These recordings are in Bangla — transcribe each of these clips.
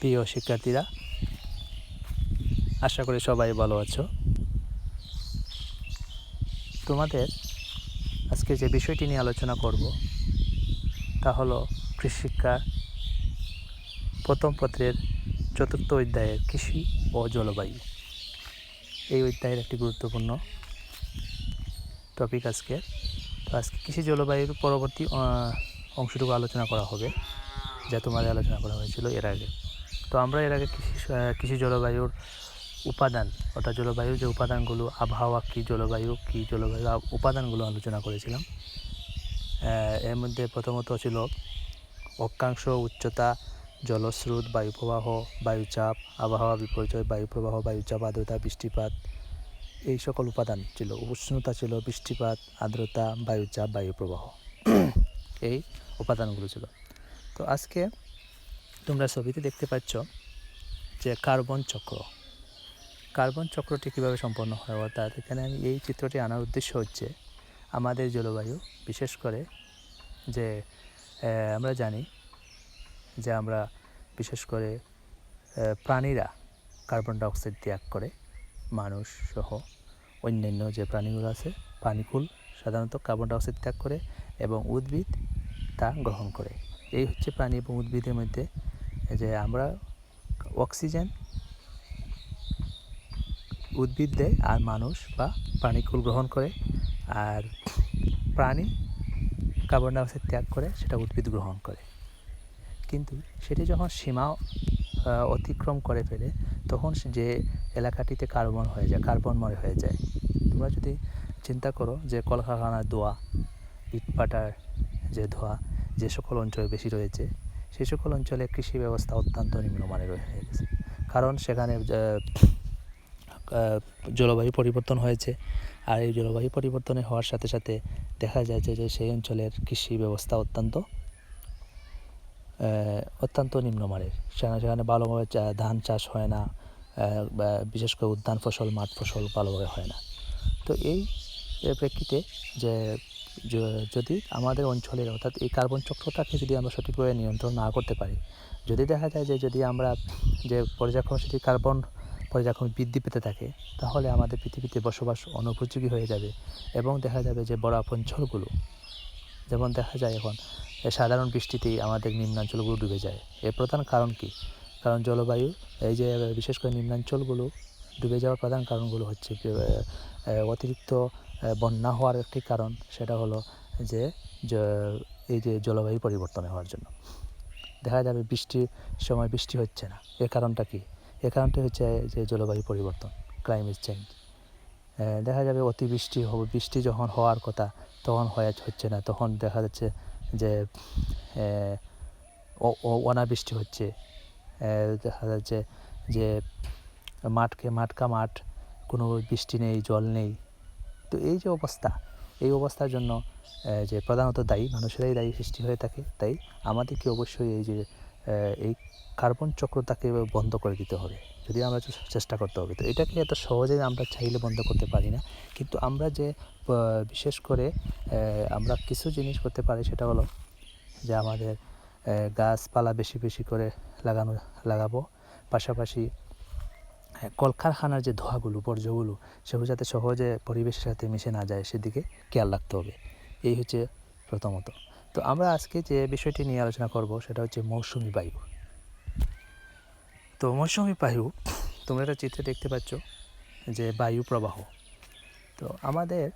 প্রিয় শিক্ষার্থীরা, আশা করি সবাই ভালো আছো। তোমাদের আজকে যে বিষয়টি নিয়ে আলোচনা করব, তা হলো কৃষিশিক্ষার প্রথম পত্রের চতুর্থ অধ্যায়ের কৃষি ও জলবায়ু। এই অধ্যায়ের একটি গুরুত্বপূর্ণ টপিক আজকে। তো আজকে কৃষি জলবায়ুর পরবর্তী অংশটুকু আলোচনা করা হবে, যা তোমাদের আলোচনা করা হয়েছিল এর আগে। তো আমরা এর আগে কৃষি কৃষি জলবায়ুর উপাদান অর্থাৎ জলবায়ুর যে উপাদানগুলো, আবহাওয়া কী জলবায়ু কী জলবায়ু উপাদানগুলো আলোচনা করেছিলাম। এর মধ্যে প্রথমত ছিল অক্ষাংশ উচ্চতা, জলস্রোত বায়ুপ্রবাহ বায়ুচাপ, আবহাওয়া বিপর্যয় বায়ুপ্রবাহ বায়ুচাপ, আর্দ্রতা, বৃষ্টিপাত, এই সকল উপাদান ছিল। উষ্ণতা ছিল বৃষ্টিপাত, আর্দ্রতা, বায়ুচাপ বায়ুপ্রবাহ এই উপাদানগুলো ছিল। তো আজকে তোমরা ছবিতে দেখতে পাচ্ছ যে কার্বন চক্র। কার্বন চক্রটি কীভাবে সম্পন্ন হয়? অর্থাৎ এখানে আমি এই চিত্রটি আনার উদ্দেশ্য হচ্ছে আমাদের জলবায়ু, বিশেষ করে যে আমরা জানি যে আমরা বিশেষ করে প্রাণীরা কার্বন ডাইঅক্সাইড ত্যাগ করে। মানুষ সহ অন্যান্য যে প্রাণীগুলো আছে, প্রাণীকুল সাধারণত কার্বন ডাইঅক্সাইড ত্যাগ করে এবং উদ্ভিদ তা গ্রহণ করে। এই হচ্ছে প্রাণী এবং উদ্ভিদের মধ্যে যে আমরা অক্সিজেন উদ্ভিদ দেয় আর মানুষ বা প্রাণীকুল গ্রহণ করে আর প্রাণী কার্বন ডাইঅক্সাইড ত্যাগ করে সেটা উদ্ভিদ গ্রহণ করে। কিন্তু সেটি যখন সীমা অতিক্রম করে ফেলে, তখন যে এলাকাটিতে কার্বন হয়ে যায় কার্বনময় হয়ে যায়। তোমরা যদি চিন্তা করো যে কলকারখানার ধোয়া ইটপাটার যে ধোয়া, যে সকল অঞ্চলে বেশি রয়েছে সেই সকল অঞ্চলে কৃষি ব্যবস্থা অত্যন্ত নিম্নমানের হয়ে গেছে। কারণ সেখানে জলবায়ু পরিবর্তন হয়েছে। আর এই জলবায়ু পরিবর্তনের হওয়ার সাথে সাথে দেখা যাচ্ছে যে সেই অঞ্চলের কৃষি ব্যবস্থা অত্যন্ত অত্যন্ত নিম্নমানের। সেখানে সেখানে ভালোভাবে ধান চাষ হয় না বিশেষ করে উদ্যান ফসল, মাঠ ফসল ভালোভাবে হয় না। তো এই প্রেক্ষিতে য- যদি আমাদের অঞ্চলের অর্থাৎ এই কার্বন চক্রটাকে যদি আমরা সঠিকভাবে নিয়ন্ত্রণ না করতে পারি, যদি দেখা যায় যে যদি আমরা যে পর্যায়ক্রমে সেটি কার্বন পর্যায়ক্রমে বৃদ্ধি পেতে থাকে, তাহলে আমাদের পৃথিবীতে বসবাস অনুপযোগী হয়ে যাবে এবং দেখা যাবে যে বরফ অঞ্চলগুলো যেমন দেখা যায় এখন সাধারণ বৃষ্টিতেই আমাদের নিম্নাঞ্চলগুলো ডুবে যায়। এর প্রধান কারণ কি? কারণ জলবায়ু, এই যে বিশেষ করে নিম্নাঞ্চলগুলো ডুবে যাওয়ার প্রধান কারণগুলো হচ্ছে অতিরিক্ত বন্যা হওয়ার একটি কারণ সেটা হলো যে এই যে জলবায়ু পরিবর্তন হওয়ার জন্য। দেখা যাবে বৃষ্টির সময় বৃষ্টি হচ্ছে না। এর কারণটা কি? এর কারণটা হচ্ছে যে জলবায়ু পরিবর্তন ক্লাইমেট চেঞ্জ দেখা যাবে অতিবৃষ্টি হবে, বৃষ্টি যখন হওয়ার কথা, তখন হয়ে, হচ্ছে না। তখন দেখা যাচ্ছে যে অনাবৃষ্টি হচ্ছে। দেখা যাচ্ছে যে, মাঠকে, মাঠকা মাঠ, কোনো বৃষ্টি নেই, জল নেই। তো এই যে অবস্থা, এই অবস্থার জন্য যে প্রধানত দায়ী, মানুষেরাই দায়ী সৃষ্টি হয়ে থাকে, তাই আমাদেরকে অবশ্যই এই যে এই কার্বন চক্রটাকে বন্ধ করে দিতে হবে। যদি আমরা চেষ্টা করতে হবে, তো এটাকে এত সহজে আমরা চাইলে বন্ধ করতে পারি না। কিন্তু আমরা যে বিশেষ করে আমরা কিছু জিনিস করতে পারি, সেটা হলো যে আমাদের গাছপালা বেশি বেশি করে লাগানো, লাগাবো। পাশাপাশি কলকারখানার যে ধোঁয়াগুলো, বর্জ্যগুলো, সেগুলো যাতে সহজে পরিবেশের সাথে মিশে না যায়, সেদিকে খেয়াল রাখতে হবে। এই হচ্ছে প্রথমত। তো আমরা আজকে যে বিষয়টি নিয়ে আলোচনা করব, সেটা হচ্ছে মৌসুমি বায়ু। তো মৌসুমি বায়ু, তোমরা একটা চিত্রে দেখতে পাচ্ছ যে বায়ু প্রবাহ। তো আমাদের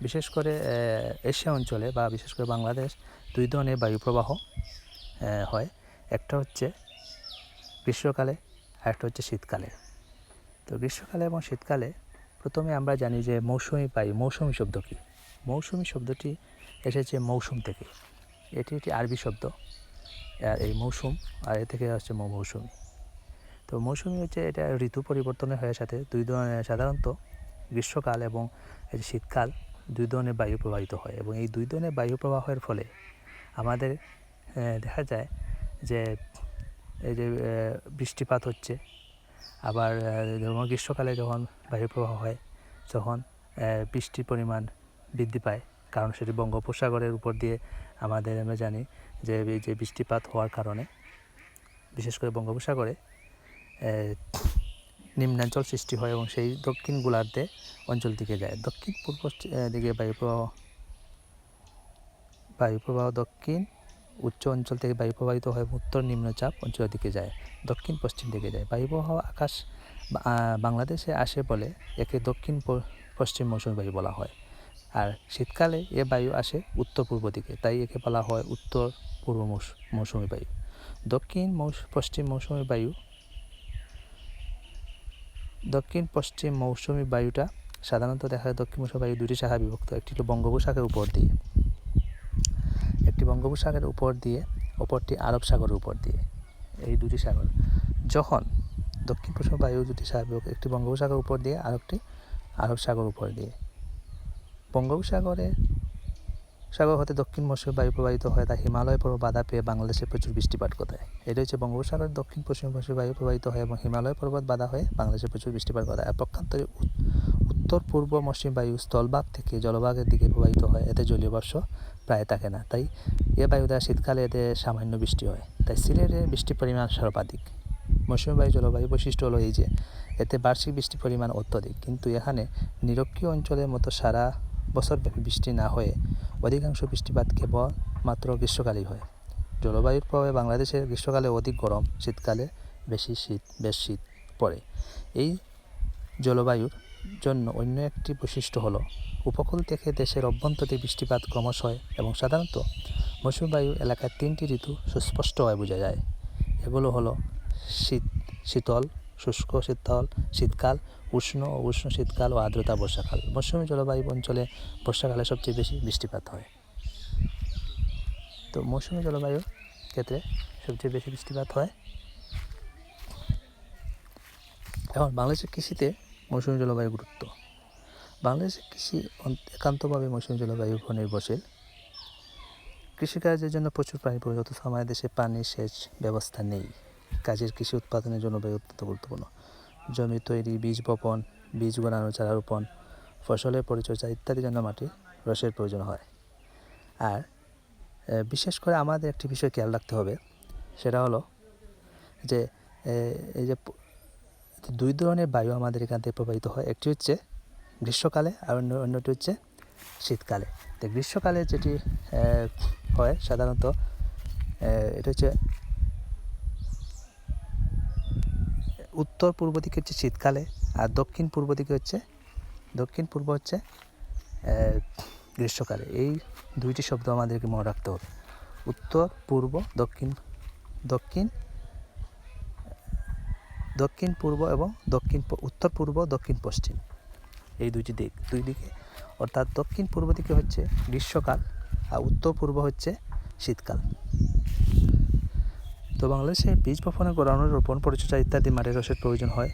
বিশেষ করে এশিয়া অঞ্চলে বা বিশেষ করে বাংলাদেশ দুই ধরনের বায়ু প্রবাহ হয়। একটা হচ্ছে গ্রীষ্মকালে আর একটা হচ্ছে শীতকালে। তো গ্রীষ্মকালে এবং শীতকালে প্রথমে আমরা জানি যে মৌসুমি পাই মৌসুমি শব্দ কী? মৌসুমি শব্দটি এসেছে মৌসুম থেকে। এটি একটি আরবি শব্দ। আর এই মৌসুম, আর এ থেকে মৌ- মৌসুমি। তো মৌসুমি হচ্ছে এটা ঋতু পরিবর্তনের হয়ে সাথে দুই ধরনের, সাধারণত গ্রীষ্মকাল এবং শীতকাল দুই ধরনের বায়ু প্রবাহিত হয় এবং এই দুই ধরনের বায়ু প্রবাহের ফলে আমাদের দেখা যায় যে এই যে বৃষ্টিপাত হচ্ছে আবার যেমন গ্রীষ্মকালে যখন বায়ু প্রবাহ হয়, তখন বৃষ্টির পরিমাণ বৃদ্ধি পায়। কারণ সেটি বঙ্গোপসাগরের উপর দিয়ে আমাদের আমরা জানি যে যে বৃষ্টিপাত হওয়ার কারণে। বিশেষ করে বঙ্গোপসাগরে নিম্নাঞ্চল সৃষ্টি হয় এবং সেই দক্ষিণ গোলার্ধে অঞ্চল দিকে যায়। দক্ষিণ পূর্ব দিকে বায়ুপ্রবাহ বায়ুপ্রবাহ দক্ষিণ উচ্চ অঞ্চল থেকে বায়ু প্রবাহিত হয়ে উত্তর নিম্নচাপ অঞ্চলের দিকে যায়, দক্ষিণ পশ্চিম দিকে যায়। বায়ু প্রবাহ আকাশ বাংলাদেশে আসে বলে একে দক্ষিণ পশ্চিম মৌসুমী বায়ু বলা হয়। আর শীতকালে এ বায়ু আসে উত্তর পূর্ব দিকে, তাই একে বলা হয় উত্তর পূর্ব মৌস- মৌসুমী বায়ু। দক্ষিণ পশ্চিম মৌসুমী বায়ু, দক্ষিণ পশ্চিম মৌসুমী বায়ুটা সাধারণত দেখা যায় দক্ষিণ মৌসুমী বায়ু দুটি শাখা বিভক্ত, একটি হলো বঙ্গোপসাগরের উপর দিয়ে। একটি বঙ্গোপসাগরের উপর দিয়ে, অপরটি আরব সাগরের উপর দিয়ে, এই দুটি সাগর। যখন দক্ষিণ পশ্চিম বায়ু দুটি সাগর একটি বঙ্গোপসাগরের উপর দিয়ে আরেকটি আরব সাগর উপর দিয়ে। বঙ্গোপসাগরে সাগর হতে দক্ষিণ মৌসুমী বায়ু প্রবাহিত হয়, তা হিমালয় পর্বত বাধা পেয়ে বাংলাদেশে প্রচুর বৃষ্টিপাত ঘটায়। এটা হচ্ছে বঙ্গোপসাগরের দক্ষিণ পশ্চিম মৌসুমী বায়ু প্রবাহিত হয় এবং হিমালয় পর্বত বাধা হয়ে বাংলাদেশে প্রচুর বৃষ্টিপাত ঘটায়। আর পক্ষান্তরে উত্তর, পূর্ব মৌসুমী বায়ু স্থলভাগ থেকে জলভাগের দিকে প্রবাহিত হয়। এতে জলীয় প্রায় থাকে না, তাই এ বায়ু দ্বারা শীতকালে এতে সামান্য বৃষ্টি হয়। তাই সিলেটে বৃষ্টির পরিমাণ সর্বাধিক। মৌসুমী বায়ু জলবায়ু বৈশিষ্ট্য হলো এই যে, এতে বার্ষিক বৃষ্টির পরিমাণ অত্যধিক। কিন্তু এখানে নিরক্ষীয় অঞ্চলের মতো সারা বছরব্যাপী বৃষ্টি না হয়ে অধিকাংশ বৃষ্টিপাত কেবল মাত্র গ্রীষ্মকালেই হয়। জলবায়ুর প্রভাবে বাংলাদেশের গ্রীষ্মকালে অধিক গরম, শীতকালে বেশি শীত, বেশ শীত পড়ে। এই জলবায়ুর জন্য অন্য একটি বৈশিষ্ট্য হলো, উপকূল থেকে দেশের অভ্যন্তরে বৃষ্টিপাত ক্রমশ হয় এবং সাধারণত মৌসুমী বায়ু এলাকায় তিনটি ঋতু সুস্পষ্টভাবে বোঝা যায়। এগুলো হলো শীত, শীতল, শুষ্ক শীতল, শীতকাল, উষ্ণ ও উষ্ণ শীতকাল ও আর্দ্রতা বর্ষাকাল। মৌসুমী জলবায়ু অঞ্চলে বর্ষাকালে সবচেয়ে বেশি বৃষ্টিপাত হয়। তো মৌসুমী জলবায়ুর ক্ষেত্রে সবচেয়ে বেশি বৃষ্টিপাত হয়। এখন বাংলাদেশের কৃষিতে মৌসুমী জলবায়ুর গুরুত্ব। বাংলাদেশের কৃষি একান্তভাবে মৌসুমী জলবায়ুর উপর নির্ভরশীল। কৃষিকাজের জন্য প্রচুর পানি প্রয়োজন, অথচ আমাদের দেশে পানি সেচ ব্যবস্থা নেই। কাজের কৃষি উৎপাদনের জন্য বায়ু অত্যন্ত গুরুত্বপূর্ণ। জমি তৈরি, বীজ বপন, বীজ গড়ানো চারা রোপণ, ফসলের পরিচর্যা ইত্যাদির জন্য মাটি রসের প্রয়োজন হয়। আর বিশেষ করে আমাদের একটি বিষয় খেয়াল রাখতে হবে, সেটা হলো যে এই যে দুই ধরনের বায়ু আমাদের এখান থেকে প্রবাহিত হয়। একটি হচ্ছে গ্রীষ্মকালে আর অন্য, অন্যটি হচ্ছে শীতকালে। তো গ্রীষ্মকালে যেটি হয় সাধারণত এটা হচ্ছে উত্তর পূর্ব দিকে হচ্ছে শীতকালে আর দক্ষিণ পূর্ব দিকে হচ্ছে দক্ষিণ পূর্ব হচ্ছে গ্রীষ্মকালে। এই দুইটি শব্দ আমাদেরকে মনে রাখতে হবে। উত্তর পূর্ব দক্ষিণ দক্ষিণ দক্ষিণ পূর্ব এবং দক্ষিণ উত্তর পূর্ব, দক্ষিণ পশ্চিম। এই দুইটি দিক, দুই দিকে। অর্থাৎ দক্ষিণ পূর্ব দিকে হচ্ছে গ্রীষ্মকাল আর উত্তর পূর্ব হচ্ছে শীতকাল। তো বাংলাদেশে বীজ বপনের গড়ানোর রোপণ পরিচর্যা ইত্যাদি মাটির রসের প্রয়োজন হয়।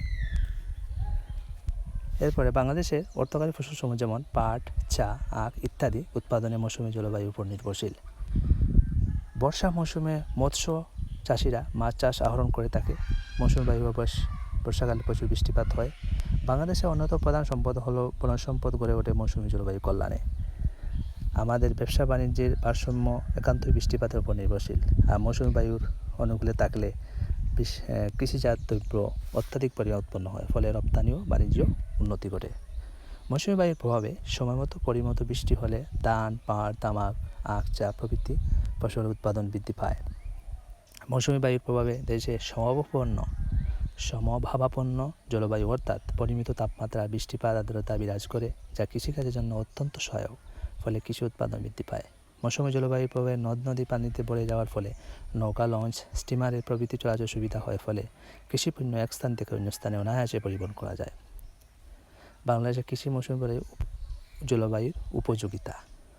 এরপরে বাংলাদেশের অর্থকারী ফসলসমূহ যেমন পাট, চা, আখ ইত্যাদি উৎপাদনে মৌসুমী জলবায়ুর উপর নির্ভরশীল। বর্ষা মৌসুমে মৎস্য চাষিরা মাছ চাষ আহরণ করে থাকে। মৌসুমী বায়ু অবশ্য বর্ষাকালে প্রচুর বৃষ্টিপাত হয়। বাংলাদেশের অন্যতম প্রধান সম্পদ হলো বনজ সম্পদ গড়ে ওঠে মৌসুমী জলবায়ু কল্যাণে। আমাদের ব্যবসা বাণিজ্যের ভারসাম্য একান্তই বৃষ্টিপাতের উপর নির্ভরশীল। আর মৌসুমী বায়ুর অনুকূলে থাকলে কৃষিজাত দ্রব্য অত্যাধিক পরিমাণ উৎপন্ন হয়, ফলে রপ্তানি ও বাণিজ্য উন্নতি ঘটে। মৌসুমী বায়ুর প্রভাবে সময়মতো পরিমতো বৃষ্টি হলে ধান পাহাড় তামাক, আখ, চা প্রভৃতি ফসল উৎপাদন বৃদ্ধি পায়। মৌসুমী বায়ুর প্রভাবে দেশে সমভাবাপন্ন সমভাবাপন্ন জলবায়ু অর্থাৎ পরিমিত তাপমাত্রা, বৃষ্টিপাত, আর্দ্রতা বিরাজ করে, যা কৃষিকাজের জন্য অত্যন্ত সহায়ক, ফলে কৃষি উৎপাদন বৃদ্ধি পায়। মৌসুমী জলবায়ুর প্রভাবে নদ নদী পানিতে ভরে যাওয়ার ফলে নৌকা, লঞ্চ স্টিমারের প্রভৃতি চলাচল সুবিধা হয়, ফলে কৃষিপণ্য এক স্থান থেকে অন্য স্থানে অনায়াসে পরিবহন করা যায়। বাংলাদেশের কৃষি মৌসুমী বায়ু জলবায়ুর উপযোগিতা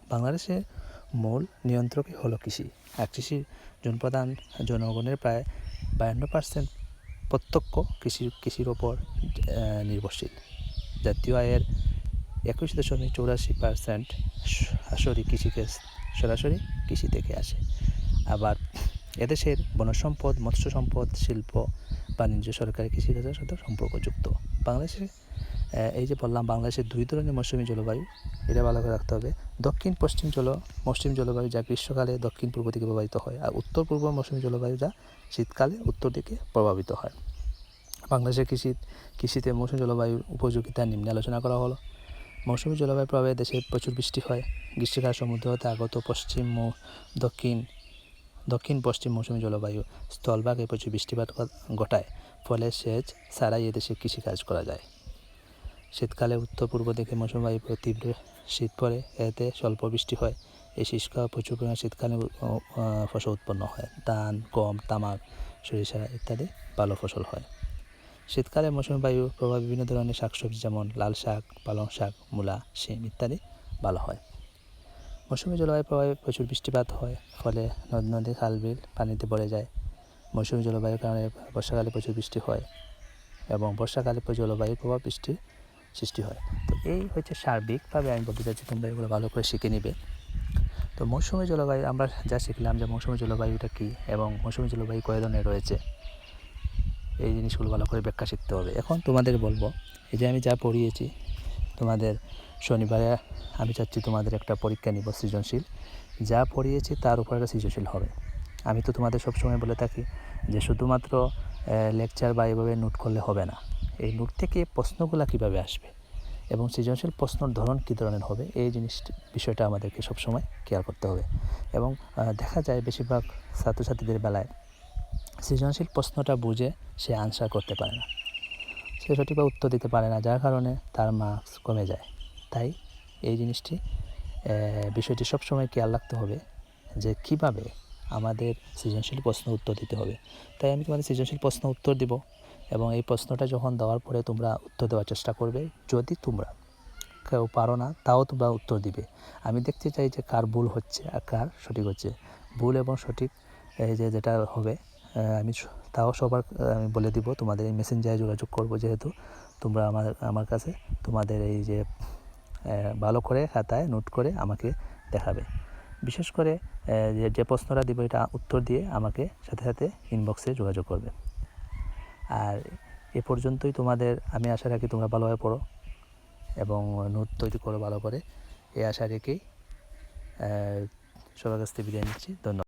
বাংলাদেশের মূল নিয়ন্ত্রকই হলো কৃষি। আর কৃষি জনপ্রধান জনগণের প্রায় বায়ান্ন পার্সেন্ট প্রত্যক্ষ কৃষি কৃষির ওপর নির্ভরশীল। জাতীয় আয়ের একুশ দশমিক চৌরাশি পার্সেন্ট সরাসরি কৃষিকে, সরাসরি কৃষি থেকে আসে। আবার এদেশের বনসম্পদ মৎস্য সম্পদ শিল্প, বাণিজ্য সরকারি কৃষিকাজের সাথে সম্পর্কযুক্ত। বাংলাদেশের এই যে বললাম, বাংলাদেশের দুই ধরনের মৌসুমী জলবায়ু, এটা ভালো করে রাখতে হবে। দক্ষিণ, পশ্চিম জল মৌসুমী জলবায়ু যা গ্রীষ্মকালে দক্ষিণ পূর্ব দিকে প্রবাহিত হয়, আর উত্তর পূর্ব মৌসুমী জলবায়ু যা শীতকালে উত্তর দিকে প্রভাবিত হয়। বাংলাদেশের কৃষি, কৃষিতে মৌসুমী জলবায়ুর উপযোগিতা নিম্নে আলোচনা করা হলো। মৌসুমী জলবায়ুর প্রভাবে দেশে প্রচুর বৃষ্টি হয়। গ্রীষ্মকাল সমুদ্র হতে আগত, পশ্চিম দক্ষিণ দক্ষিণ, পশ্চিম মৌসুমী জলবায়ু স্থলভাগে প্রচুর বৃষ্টিপাত ঘটায়। ফলে সেচ ছাড়াই এদেশে কৃষিকাজ করা যায়। শীতকালে উত্তর পূর্ব দিকে মৌসুমী বায়ু পড়ে তীব্র শীত পড়ে। এতে স্বল্প বৃষ্টি হয়। এই শুষ্ক প্রচুর পরিমাণে শীতকালে ফসল উৎপন্ন হয়। ধান, গম, তামাক, সরিষা ইত্যাদি ভালো ফসল হয়। শীতকালে মৌসুমী বায়ু প্রভাব বিভিন্ন ধরনের শাকসবজি যেমন লাল শাক, পালং শাক, মূলা, শিম ইত্যাদি ভালো হয়। মৌসুমী জলবায়ুর প্রভাবে প্রচুর বৃষ্টিপাত হয়, ফলে নদ, নদী, খাল, বিল পানিতে ভরে যায়। মৌসুমী জলবায়ুর কারণে বর্ষাকালে প্রচুর বৃষ্টি হয় এবং বর্ষাকালে জলবায়ুর প্রভাব বৃষ্টির সৃষ্টি হয়। তো এই হচ্ছে সার্বিকভাবে আমি বলতে চাচ্ছি তোমরা এগুলো ভালো করে শিখে নিবে। তো মৌসুমী জলবায়ু, আমরা যা শিখলাম যে মৌসুমী জলবায়ুটা কী এবং মৌসুমী জলবায়ু কয় ধরনের রয়েছে, এই জিনিসগুলো ভালো করে ব্যাখ্যা শিখতে হবে। এখন তোমাদের বলব, এই যে আমি যা পড়িয়েছি, তোমাদের শনিবারে আমি চাচ্ছি তোমাদের একটা পরীক্ষা নিব সৃজনশীল। যা পড়িয়েছি তার উপর একটা সৃজনশীল হবে। আমি তো তোমাদের সবসময় বলে থাকি যে শুধুমাত্র লেকচার বা এভাবে নোট করলে হবে না। এই নোট থেকে প্রশ্নগুলো কীভাবে আসবে? এবং সৃজনশীল প্রশ্নর ধরন কী ধরনের হবে? এই জিনিসটি বিষয়টা আমাদেরকে সবসময় কেয়ার করতে হবে। এবং দেখা যায় বেশিরভাগ ছাত্রছাত্রীদের বেলায় সৃজনশীল প্রশ্নটা বুঝে সে আনসার করতে পারে না। সে সঠিকভাবে উত্তর দিতে পারে না, যার কারণে তার মার্কস কমে যায়। তাই এই জিনিসটি বিষয়টি সবসময় খেয়াল রাখতে হবে যে কীভাবে আমাদের সৃজনশীল প্রশ্ন উত্তর দিতে হবে। তাই আমি তোমাদের সৃজনশীল প্রশ্ন উত্তর দিব। এবং এই প্রশ্নটা যখন দেওয়ার পরে তোমরা উত্তর দেওয়ার চেষ্টা করবে, যদি তোমরা কেউ পারো না, তাও তোমরা উত্তর দিবে। আমি দেখতে চাই যে কার ভুল হচ্ছে আর কার সঠিক হচ্ছে। ভুল এবং সঠিক, এই যে যেটা হবে আমি তাও সবার আমি বলে দিব, তোমাদের এই মেসেঞ্জারে যোগাযোগ করব যেহেতু। তোমরা আমার আমার কাছে তোমাদের এই যে ভালো করে খাতায় নোট করে আমাকে দেখাবে। বিশেষ করে যে প্রশ্নটা দিব এটা উত্তর দিয়ে আমাকে সাথে সাথে ইনবক্সে যোগাযোগ করবে। আর এ পর্যন্তই তোমাদের, আমি আশা রাখি তোমরা ভালোভাবে পড়ো এবং নোট তৈরি করো ভালো করে। এই আশা রেখেই সবার কাছ থেকে বিদায় নিচ্ছি। ধন্যবাদ।